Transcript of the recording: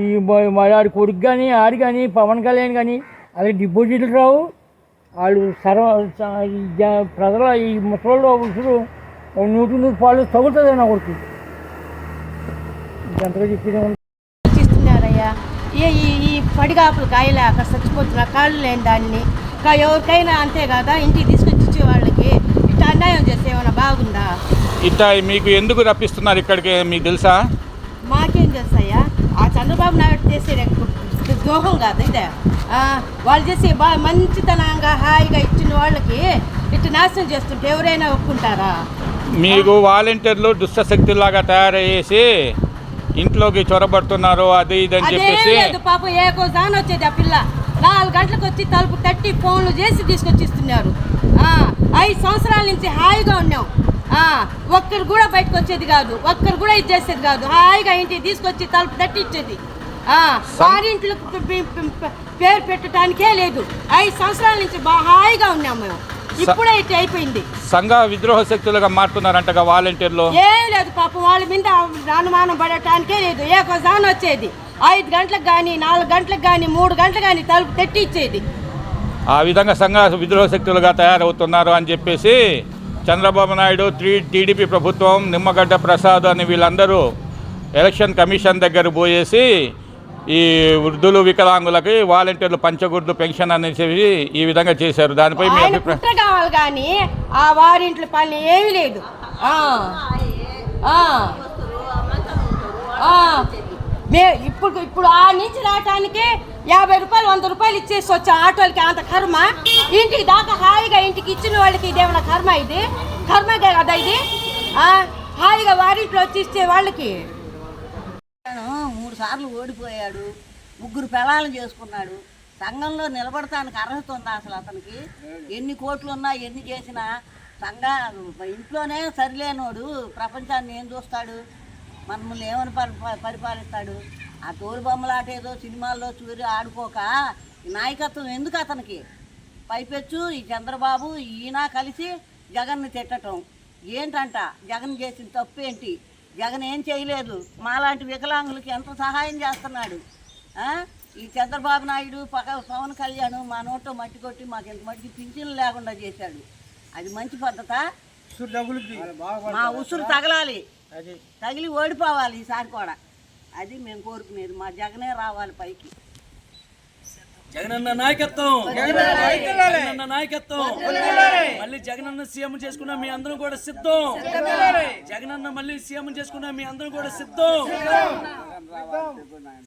ఈ ఆడి కొడుకు కానీ ఆడు కానీ పవన్ కళ్యాణ్ కానీ అలాగే డిపాజిట్లు రావు. వాళ్ళు సర్వ ప్రజల ఈ ముసలి ఉసురు నూటి నూరు పాలు తగులుతుంది నా కొడుకు. ఎంతగా చెప్పింది ఇస్తున్నారయ్యా ఈ ఈ పడిగాపులు కాయలే అక్కడ చచ్చిపోతున్న కాళ్ళు లేని దాన్ని. ఇంకా ఎవరికైనా అంతే కదా ఇంటికి తీసుకొచ్చి ఇచ్చే వాళ్ళకి ఇట్లా అన్యాయం చేస్తే ఏమైనా బాగుందా? ఇట్లా మీకు ఎందుకు రప్పిస్తున్నారు ఇక్కడికి మీకు తెలుసా? మాకేం చేస్తాయా ఆ చంద్రబాబు నాయుడు చేసే ద్రోహం కాదు ఇదే. ఆ, వాళ్ళు చేసే బాగా మంచితనంగా హాయిగా ఇచ్చిన వాళ్ళకి ఇట్లా నాశనం చేస్తుంటే ఎవరైనా ఒప్పుకుంటారా? మీకు వాలంటీర్లు దుష్టశక్తులాగా తయారయ్యేసి ఇంట్లోకి చొరబడుతున్నారు అది ఇది అని చెప్పేసి పాపం ఏ కోసాన వచ్చేది ఆ పిల్ల. నాలుగు గంటలకు వచ్చి తలుపు తట్టి ఫోన్లు చేసి తీసుకొచ్చి ఇస్తున్నారు ఆ, ఐదు సంవత్సరాల నుంచి హాయిగా ఉన్నాం. ఒక్కరు కూడా బయటకు వచ్చేది కాదు. ఒక్కరు కూడా ఇది చేసేది కాదు. హాయిగా ఇంటికి తీసుకొచ్చి తలుపు తట్టి ఇచ్చేది వారింట్లకు పేరు పెట్టడానికే లేదు. ఐదు సంవత్సరాల నుంచి హాయిగా ఉన్నాం మేము. ఇప్పుడే ఇట్లా అయిపోయింది. సంఘ విద్రోహ శక్తులుగా మారుతున్నారంటగా వాలంటీర్లు. ఏం లేదు పాపం వాళ్ళ మీద అనుమానం పడటానికే లేదు. ఏ జాన్ వచ్చేది. ఐదు గంటలకు కానీ నాలుగు గంటలకు కానీ మూడు గంటలకు కానీ తలుపు తెట్టి ఇచ్చేది ఆ విధంగా సంఘ విద్రోహ శక్తులుగా తయారవుతున్నారు అని చెప్పేసి చంద్రబాబు నాయుడు టీ టీడీపీ ప్రభుత్వం నిమ్మగడ్డ ప్రసాద్ అని వీళ్ళందరూ ఎలక్షన్ కమిషన్ దగ్గర పోయేసి ఈ వృద్ధులు వికలాంగులకి వాలంటీర్లు పంచగుర్దు పెన్షన్ అనేసి ఈ విధంగా చేశారు. దానిపై మీ అభిప్రాయం? కావాలి కానీ ఆ వారింట్లో పని ఏమీ లేదు. మే ఇప్పుడు ఇప్పుడు ఆ నుంచి రావటానికి యాభై రూపాయలు వంద రూపాయలు ఇచ్చేసి వచ్చాం ఆటోలకి. అంత కర్మ. ఇంటికి దాకా హాయిగా ఇంటికి ఇచ్చిన వాళ్ళకి ఇదేమన్నా కర్మ ఇది? కర్మ కదా ఇది? హాయిగా వారింట్లో వచ్చి ఇచ్చే వాళ్ళకి మూడు సార్లు ఓడిపోయాడు. ముగ్గురు పెళాలు చేసుకున్నాడు. సంఘంలో నిలబడటానికి అర్హత ఉందా అసలు అతనికి? ఎన్ని కోట్లు ఉన్నా ఎన్ని చేసినా సంఘ ఇంట్లోనే సరిలేనోడు. ప్రపంచాన్ని ఏం చూస్తాడు? మనల్ని ఏమని పరి పరిపాలిస్తాడు? ఆ తోలు బొమ్మలాట ఏదో సినిమాల్లో చూరి ఆడుకోక నాయకత్వం ఎందుకు అతనికి? పైపెచ్చు ఈ చంద్రబాబు ఈయన కలిసి జగన్ని తిట్టటం. ఏంటంట? జగన్ చేసిన తప్పు ఏంటి జగన్ ఏం చేయలేదు? మాలాంటి వికలాంగులకి ఎంత సహాయం చేస్తున్నాడు? ఈ చంద్రబాబు నాయుడు పక పవన్ కళ్యాణ్ మా నోట్లో మట్టి కొట్టి మాకు ఇంత మట్టికి పింఛన్లు లేకుండా చేశాడు. అది మంచి పద్ధత? మా ఉసురు తగలాలి. తగిలి ఓడిపోవాలి ఈసారి కూడా. అది మేము కోరుకునేది. మా జగనే రావాలి పైకి. జగనన్న నాయకత్వం. జగనన్న నాయకత్వం. మళ్ళీ జగనన్న సీఎం చేసుకున్న మీ అందరం కూడా సిద్ధం. జగనన్న మళ్ళీ సీఎం చేసుకున్న మీ అందరం కూడా సిద్ధం.